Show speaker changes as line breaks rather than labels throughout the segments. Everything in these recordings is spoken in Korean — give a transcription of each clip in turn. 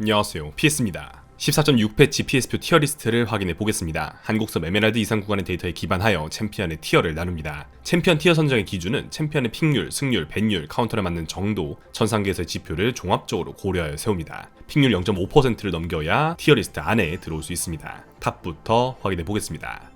안녕하세요. PS입니다. 14.6패치 PS표 티어 리스트를 확인해 보겠습니다. 한국섭 에메랄드 이상 구간의 데이터에 기반하여 챔피언의 티어를 나눕니다. 챔피언 티어 선정의 기준은 챔피언의 픽률, 승률, 밴률, 카운터를 맞는 정도, 천상계에서의 지표를 종합적으로 고려하여 세웁니다. 픽률 0.5%를 넘겨야 티어 리스트 안에 들어올 수 있습니다. 탑부터 확인해 보겠습니다.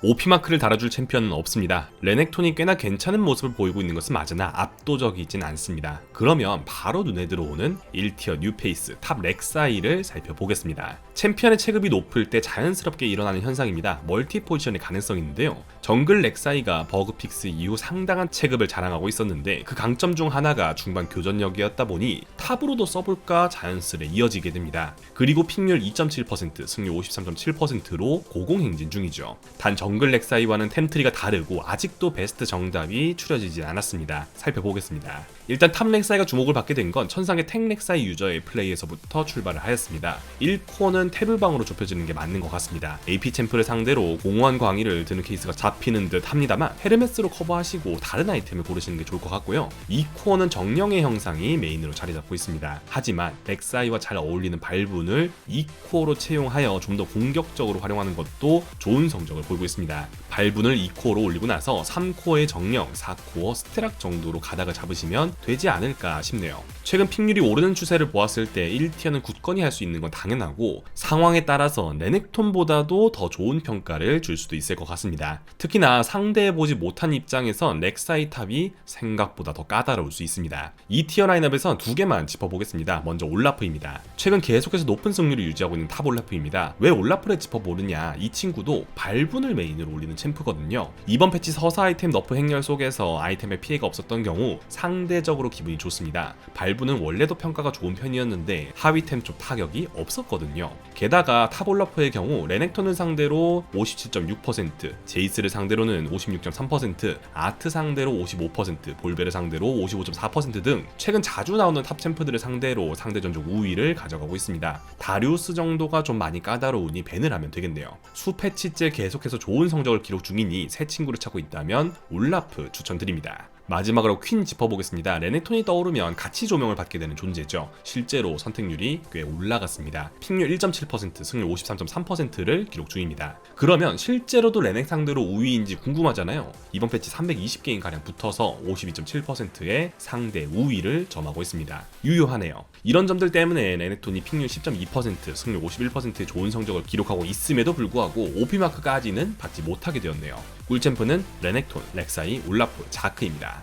OP마크를 달아줄 챔피언은 없습니다. 레넥톤이 꽤나 괜찮은 모습을 보이고 있는 것은 맞으나 압도적이진 않습니다. 그러면 바로 눈에 들어오는 1티어 뉴페이스 탑 렉사이를 살펴보겠습니다. 챔피언의 체급이 높을 때 자연스럽게 일어나는 현상입니다. 멀티 포지션의 가능성이 있는데요. 정글 렉사이가 버그 픽스 이후 상당한 체급을 자랑하고 있었는데 그 강점 중 하나가 중반 교전력이었다 보니 탑으로도 써볼까 자연스레 이어지게 됩니다. 그리고 픽률 2.7%, 승률 53.7%로 고공행진 중이죠. 단 정글 렉사이와는 템트리가 다르고 아직도 베스트 정답이 추려지지 않았습니다. 살펴보겠습니다. 일단 탑 렉사이가 주목을 받게 된 건 천상의 탱 렉사이 유저의 플레이에서부터 출발을 하였습니다. 1코어는 태블방으로 좁혀지는 게 맞는 것 같습니다. AP 챔프를 상대로 공허한 광의를 드는 케이스가 잡히는 듯 합니다만 헤르메스로 커버하시고 다른 아이템을 고르시는 게 좋을 것 같고요. 2코어는 정령의 형상이 메인으로 자리 잡고 있습니다. 하지만 렉사이와 잘 어울리는 발분을 2코어로 채용하여 좀 더 공격적으로 활용하는 것도 좋은 성적을 보이고 있습니다. 발분을 2코어로 올리고 나서 3코어의 정령, 4코어 스테락 정도로 가닥을 잡으시면 되지 않을까 싶네요. 최근 픽률이 오르는 추세를 보았을 때 1티어는 굳건히 할 수 있는 건 당연하고 상황에 따라서 레넥톤보다도 더 좋은 평가를 줄 수도 있을 것 같습니다. 특히나 상대해보지 못한 입장에선 렉사이 탑이 생각보다 더 까다로울 수 있습니다. 2티어 라인업에서 두 개만 짚어보겠습니다. 먼저 올라프입니다. 최근 계속해서 높은 승률을 유지하고 있는 탑 올라프입니다. 왜 올라프를 짚어보느냐 이 친구도 발분을 메인으로 올리는 챔프거든요. 이번 패치 서사 아이템 너프 행렬 속에서 아이템에 피해가 없었던 경우 상대 적으로 기분이 좋습니다. 발분은 원래도 평가가 좋은 편이었는데 하위템 쪽 타격이 없었거든요. 게다가 탑 올라프의 경우 레넥톤을 상대로 57.6%, 제이스를 상대로는 56.3%, 아트 상대로 55%, 볼베를 상대로 55.4%등 최근 자주 나오는 탑 챔프들을 상대로 상대 전적 우위를 가져가고 있습니다. 다리우스 정도가 좀 많이 까다로우니 밴을 하면 되겠네요. 수 패치째 계속해서 좋은 성적을 기록 중이니 새 친구를 찾고 있다면 올라프 추천드립니다. 마지막으로 퀸 짚어보겠습니다. 레넥톤이 떠오르면 같이 조명을 받게 되는 존재죠. 실제로 선택률이 꽤 올라갔습니다. 픽률 1.7%, 승률 53.3%를 기록 중입니다. 그러면 실제로도 레넥 상대로 우위인지 궁금하잖아요. 이번 패치 320게임 가량 붙어서 52.7%의 상대 우위를 점하고 있습니다. 유효하네요. 이런 점들 때문에 레넥톤이 픽률 10.2%, 승률 51%의 좋은 성적을 기록하고 있음에도 불구하고 OP마크까지는 받지 못하게 되었네요. 꿀챔프는 레넥톤, 렉사이, 올라프, 자크입니다.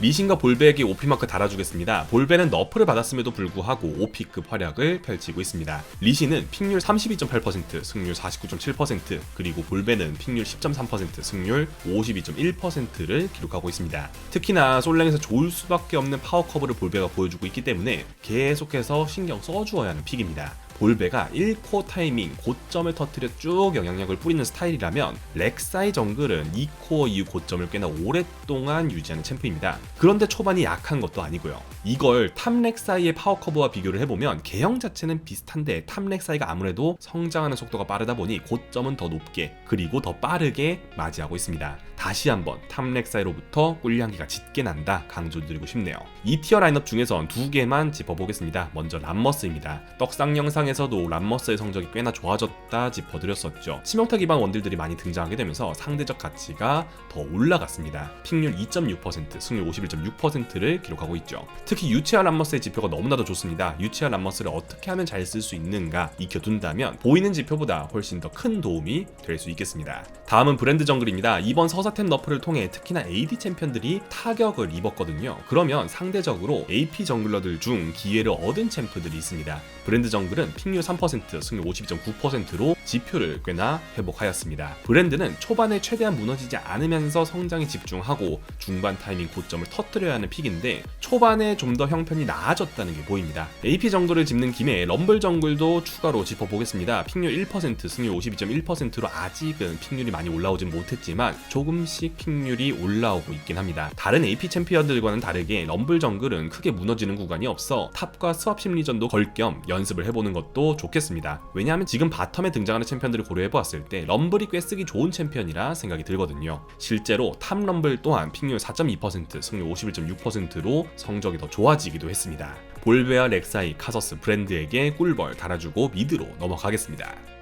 리신과 볼베에게 오피마크 달아주겠습니다. 볼베는 너프를 받았음에도 불구하고 오피급 활약을 펼치고 있습니다. 리신은 픽률 32.8%, 승률 49.7%, 그리고 볼베는 픽률 10.3%, 승률 52.1%를 기록하고 있습니다. 특히나 솔랭에서 좋을 수밖에 없는 파워 커브를 볼베가 보여주고 있기 때문에 계속해서 신경 써주어야 하는 픽입니다. 볼베가 1코 타이밍 고점을 터트려 쭉 영향력을 뿌리는 스타일이라면 렉사이 정글은 2코어 이후 고점을 꽤나 오랫동안 유지하는 챔프입니다. 그런데 초반이 약한 것도 아니고요. 이걸 탑렉사이의 파워커브와 비교를 해보면 개형 자체는 비슷한데 탑렉사이가 아무래도 성장하는 속도가 빠르다 보니 고점은 더 높게 그리고 더 빠르게 맞이하고 있습니다. 다시 한번 탑렉사이로부터 꿀향기가 짙게 난다 강조드리고 싶네요. 이 티어 라인업 중에선 두 개만 짚어보겠습니다. 먼저 람머스입니다. 떡상 영상에 서도 람머스의 성적이 꽤나 좋아졌다 짚어드렸었죠. 치명타 기반 원딜들이 많이 등장하게 되면서 상대적 가치가 더 올라갔습니다. 픽률 2.6%, 승률 51.6%를 기록하고 있죠. 특히 유치아 람머스의 지표가 너무나도 좋습니다. 유치아 람머스를 어떻게 하면 잘 쓸 수 있는가 익혀둔다면 보이는 지표보다 훨씬 더 큰 도움이 될 수 있겠습니다. 다음은 브랜드 정글입니다. 이번 서사템 너프를 통해 특히나 AD 챔피언들이 타격을 입었거든요. 그러면 상대적으로 AP 정글러들 중 기회를 얻은 챔프들이 있습니다. 브랜드 정글은 픽률 3%, 승률 52.9%로 지표를 꽤나 회복하였습니다. 브랜드는 초반에 최대한 무너지지 않으면서 성장에 집중하고 중반 타이밍 고점을 터뜨려야 하는 픽인데 초반에 좀 더 형편이 나아졌다는 게 보입니다. AP 정글을 짚는 김에 럼블 정글도 추가로 짚어보겠습니다. 픽률 1%, 승률 52.1%로 아직은 픽률이 많이 올라오진 못했지만 조금씩 픽률이 올라오고 있긴 합니다. 다른 AP 챔피언들과는 다르게 럼블 정글은 크게 무너지는 구간이 없어 탑과 스왑 심리전도 걸 겸 연습을 해보는 것도 것도 좋겠습니다. 왜냐하면 지금 바텀에 등장하는 챔피언들을 고려해보았을 때 럼블이 꽤 쓰기 좋은 챔피언이라 생각이 들거든요. 실제로 탑 럼블 또한 픽률 4.2%, 승률 51.6%로 성적이 더 좋아지기도 했습니다. 볼베와 렉사이, 카서스, 브랜드에게 꿀벌 달아주고 미드로 넘어가겠습니다.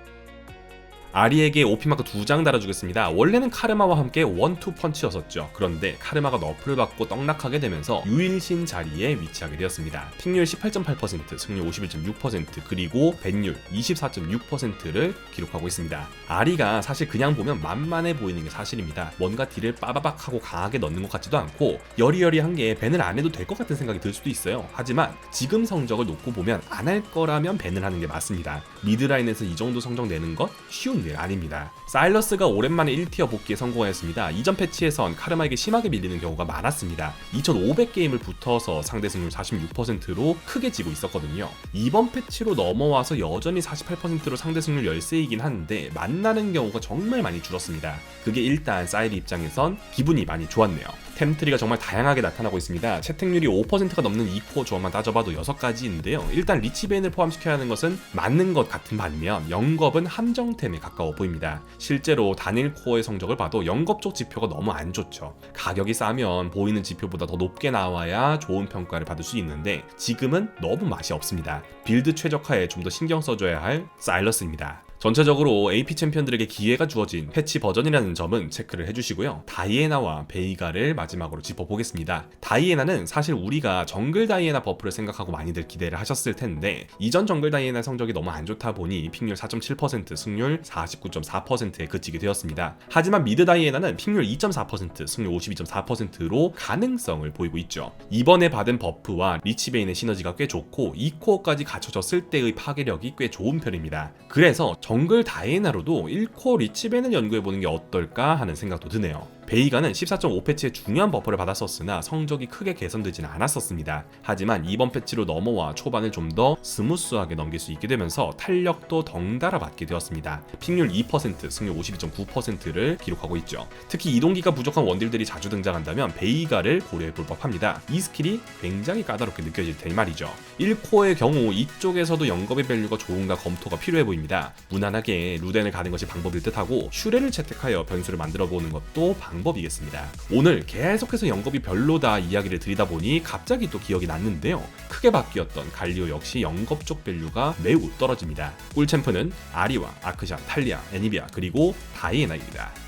아리에게 오피마크 두 장 달아주겠습니다. 원래는 카르마와 함께 원투 펀치였었죠. 그런데 카르마가 너프를 받고 떡락하게 되면서 유일신 자리에 위치하게 되었습니다. 픽률 18.8%, 승률 51.6%, 그리고 벤율 24.6%를 기록하고 있습니다. 아리가 사실 그냥 보면 만만해 보이는 게 사실입니다. 뭔가 딜을 빠바박 하고 강하게 넣는 것 같지도 않고 여리여리한 게 벤을 안 해도 될 것 같은 생각이 들 수도 있어요. 하지만 지금 성적을 놓고 보면 안 할 거라면 벤을 하는 게 맞습니다. 미드라인에서 이 정도 성적 내는 것 쉬운 일 아닙니다. 사일러스가 오랜만에 1티어 복귀에 성공했습니다. 이전 패치에선 카르마에게 심하게 밀리는 경우가 많았습니다. 2500게임을 붙어서 상대 승률 46%로 크게 지고 있었거든요. 이번 패치로 넘어와서 여전히 48%로 상대 승률 열세이긴 한데 만나는 경우가 정말 많이 줄었습니다. 그게 일단 사이드 입장에선 기분이 많이 좋았네요. 템트리가 정말 다양하게 나타나고 있습니다. 채택률이 5%가 넘는 2코어 조합만 따져봐도 6가지인데요. 일단 리치베인을 포함시켜야 하는 것은 맞는 것 같은 반면 영겁은 함정템에 가 까워 보입니다. 실제로 단일 코어의 성적을 봐도 영겁 쪽 지표가 너무 안 좋죠. 가격이 싸면 보이는 지표보다 더 높게 나와야 좋은 평가를 받을 수 있는데 지금은 너무 맛이 없습니다. 빌드 최적화에 좀 더 신경 써줘야 할 사일러스입니다. 전체적으로 AP 챔피언들에게 기회가 주어진 패치 버전이라는 점은 체크를 해주시고요. 다이애나와 베이가를 마지막으로 짚어보겠습니다. 다이애나는 사실 우리가 정글 다이애나 버프를 생각하고 많이들 기대를 하셨을 텐데 이전 정글 다이애나 성적이 너무 안 좋다 보니 픽률 4.7% 승률 49.4%에 그치게 되었습니다. 하지만 미드 다이애나는 픽률 2.4% 승률 52.4%로 가능성을 보이고 있죠. 이번에 받은 버프와 리치베인의 시너지가 꽤 좋고 2코어까지 갖춰졌을 때의 파괴력이 꽤 좋은 편입니다. 그래서 정글 다이애나로도 1코 리치벤을 연구해보는 게 어떨까 하는 생각도 드네요. 베이가는 14.5 패치에 중요한 버퍼를 받았었으나 성적이 크게 개선되지는 않았었습니다. 하지만 이번 패치로 넘어와 초반을 좀 더 스무스하게 넘길 수 있게 되면서 탄력도 덩달아 받게 되었습니다. 픽률 2%, 승률 52.9%를 기록하고 있죠. 특히 이동기가 부족한 원딜들이 자주 등장한다면 베이가를 고려해 볼 법합니다. 이 스킬이 굉장히 까다롭게 느껴질 테니 말이죠. 1코어의 경우 이쪽에서도 영겁의 밸류가 좋은가 검토가 필요해 보입니다. 무난하게 루덴을 가는 것이 방법일 듯하고 슈레를 채택하여 변수를 만들어 보는 것도 방 법이겠습니다. 오늘 계속해서 영겁이 별로다 이야기를 드리다 보니 갑자기 또 기억이 났는데요. 크게 바뀌었던 갈리오 역시 영겁 쪽 밸류가 매우 떨어집니다. 꿀챔프는 아리와 아크샤, 탈리아, 애니비아 그리고 다이애나입니다.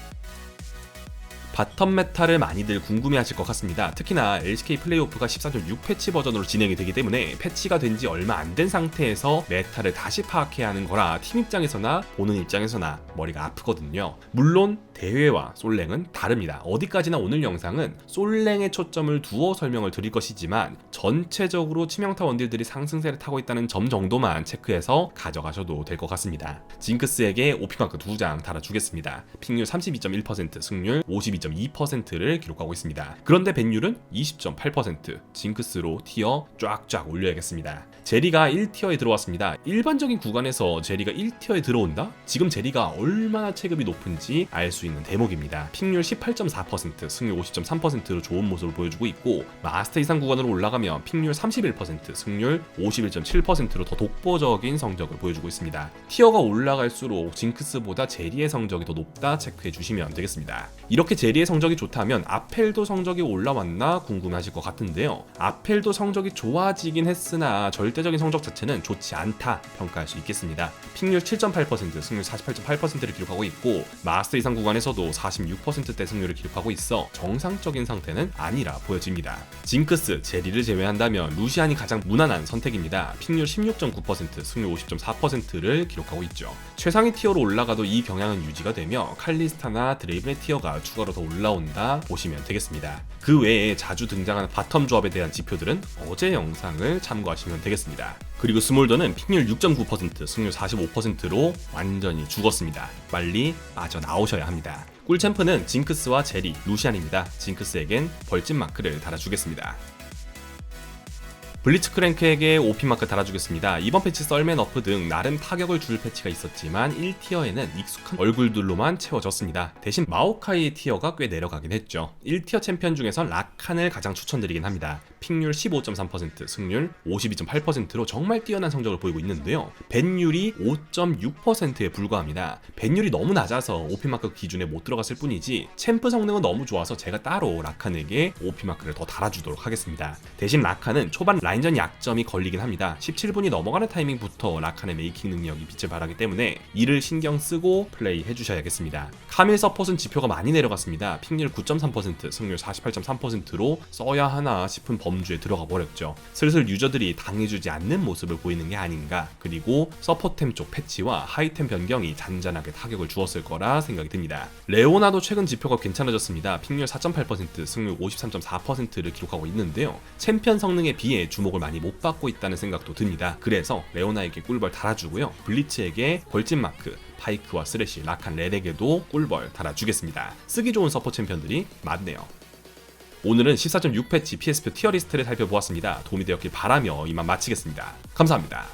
바텀 메타를 많이들 궁금해하실 것 같습니다. 특히나 LCK 플레이오프가 14.6 패치 버전으로 진행이 되기 때문에 패치가 된 지 얼마 안 된 상태에서 메타를 다시 파악해야 하는 거라 팀 입장에서나 보는 입장에서나 머리가 아프거든요. 물론 대회와 솔랭은 다릅니다. 어디까지나 오늘 영상은 솔랭에 초점을 두어 설명을 드릴 것이지만 전체적으로 치명타 원딜들이 상승세를 타고 있다는 점 정도만 체크해서 가져가셔도 될 것 같습니다. 징크스에게 오피마크 2장 달아주겠습니다. 픽률 32.1%, 승률 52.2%를 기록하고 있습니다. 그런데 벤율은 20.8%, 징크스로 티어 쫙쫙 올려야겠습니다. 제리가 1티어에 들어왔습니다. 일반적인 구간에서 제리가 1티어에 들어온다? 지금 제리가 얼마나 체급이 높은지 알 수 있는 대목입니다. 픽률 18.4%, 승률 50.3%로 좋은 모습을 보여주고 있고 마스터 이상 구간으로 올라가면 픽률 31%, 승률 51.7%로 더 독보적인 성적을 보여주고 있습니다. 티어가 올라갈수록 징크스보다 제리의 성적이 더 높다 체크해 주시면 되겠습니다. 이렇게 제 리의 성적이 좋다면 아펠도 성적이 올라왔나 궁금하실 것 같은데요. 아펠도 성적이 좋아지긴 했으나 절대적인 성적 자체는 좋지 않다 평가할 수 있겠습니다. 픽률 7.8%, 승률 48.8%를 기록하고 있고 마스터 이상 구간에서도 46%대 승률을 기록하고 있어 정상적인 상태는 아니라 보여집니다. 징크스, 제리를 제외한다면 루시안이 가장 무난한 선택입니다. 픽률 16.9%, 승률 50.4%를 기록하고 있죠. 최상위 티어로 올라가도 이 경향은 유지가 되며 칼리스타나 드레이븐의 티어가 추가로 더 올라온다 보시면 되겠습니다. 그 외에 자주 등장하는 바텀 조합에 대한 지표들은 어제 영상을 참고하시면 되겠습니다. 그리고 스몰더는 픽률 6.9%, 승률 45%로 완전히 죽었습니다. 빨리 빠져나오셔야 합니다. 꿀챔프는 징크스와 제리, 루시안입니다. 징크스에겐 벌집 마크를 달아주겠습니다. 블리츠크랭크에게 OP 마크 달아주겠습니다. 이번 패치 썰맨 어프 등 나름 타격을 줄 패치가 있었지만 1티어에는 익숙한 얼굴들로만 채워졌습니다. 대신 마오카이의 티어가 꽤 내려가긴 했죠. 1티어 챔피언 중에선 라칸을 가장 추천드리긴 합니다. 픽률 15.3%, 승률 52.8%로 정말 뛰어난 성적을 보이고 있는데요. 벤율이 5.6%에 불과합니다. 벤율이 너무 낮아서 OP 마크 기준에 못 들어갔을 뿐이지 챔프 성능은 너무 좋아서 제가 따로 라칸에게 OP 마크를 더 달아주도록 하겠습니다. 대신 라칸은 초반 라 인전 약점이 걸리긴 합니다. 17분이 넘어가는 타이밍부터 라칸의 메이킹 능력이 빛을 발하기 때문에 이를 신경 쓰고 플레이 해주셔야겠습니다. 카밀 서폿은 지표가 많이 내려갔습니다. 픽률 9.3%, 승률 48.3%로 써야 하나 싶은 범주에 들어가 버렸죠. 슬슬 유저들이 당해주지 않는 모습을 보이는 게 아닌가. 그리고 서포템 쪽 패치와 하이템 변경이 잔잔하게 타격을 주었을 거라 생각이 듭니다. 레오나도 최근 지표가 괜찮아졌습니다. 픽률 4.8%, 승률 53.4%를 기록하고 있는데요. 챔피언 성능에 비해 주목을 많이 못 받고 있다는 생각도 듭니다. 그래서 레오나에게 꿀벌 달아주고요. 블리츠에게 벌집 마크, 파이크와 스레시, 라칸 렐에게도 꿀벌 달아주겠습니다. 쓰기 좋은 서포 챔피언들이 많네요. 오늘은 14.6 패치 PS표 티어리스트를 살펴보았습니다. 도움이 되었길 바라며 이만 마치겠습니다. 감사합니다.